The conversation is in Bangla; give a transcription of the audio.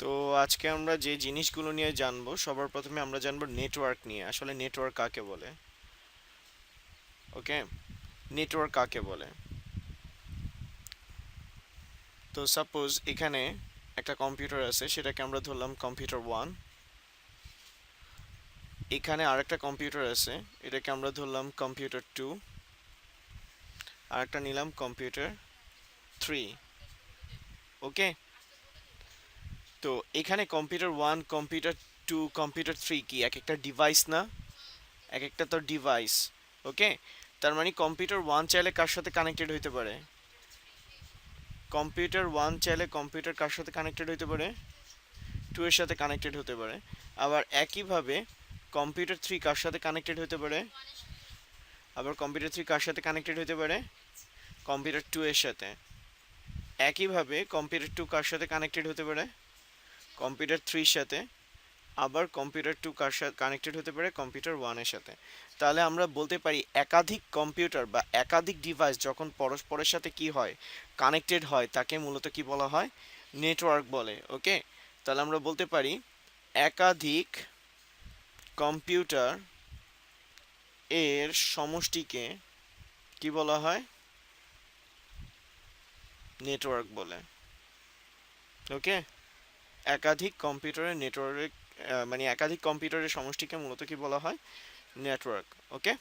তো আজকে আমরা যে জিনিসগুলো নিয়ে জানব, সবার প্রথমে আমরা জানব নেটওয়ার্ক নিয়ে। আসলে নেটওয়ার্ক কাকে বলে? ওকে নেটওয়ার্ক কাকে বলে? তো সাপোজ এখানে একটা কম্পিউটার আছে, সেটাকে আমরা ধরলাম কম্পিউটার ওয়ান এখানে আরেকটা কম্পিউটার আছে, এটাকে আমরা ধরলাম কম্পিউটার টু আরেকটা নিলাম কম্পিউটার থ্রি ওকে তো এখানে computer one computer two computer three কি? এক একটা ডিভাইস না? এক একটা তো ডিভাইস ওকে তার মানে কম্পিউটার ওয়ান চাইলে কার সাথে কানেক্টেড হইতে পারে? কম্পিউটার ওয়ান চাইলে কম্পিউটার কার সাথে কানেক্টেড হতে পারে? টু এর সাথে কানেক্টেড হতে পারে। আবার একইভাবে কম্পিউটার থ্রি কার সাথে কানেক্টেড হতে পারে? আবার কম্পিউটার থ্রি কার সাথে কানেক্টেড হতে পারে? কম্পিউটার টু এর সাথে। একইভাবে কম্পিউটার টু কার সাথে কানেক্টেড হতে পারে? কম্পিউটার থ্রির সাথে, আবার কম্পিউটার টু কার সাথে কানেক্টেড হতে পারে কম্পিউটার ওয়ানের সাথে। তাহলে আমরা বলতে পারি একাধিক কম্পিউটার বা একাধিক ডিভাইস যখন পরস্পরের সাথে কি হয়, কানেক্টেড হয়, তাকে মূলত কি বলা হয়? নেটওয়ার্ক বলে, ওকে? তাহলে আমরা বলতে পারি একাধিক কম্পিউটার এর সমষ্টিকে কি বলা হয়? নেটওয়ার্ক বলে, ওকে? একাধিক কম্পিউটারের নেটওয়ার্ক মানে একাধিক কম্পিউটারের সমষ্টিকে মূলত কি বলা হয়? নেটওয়ার্ক ওকে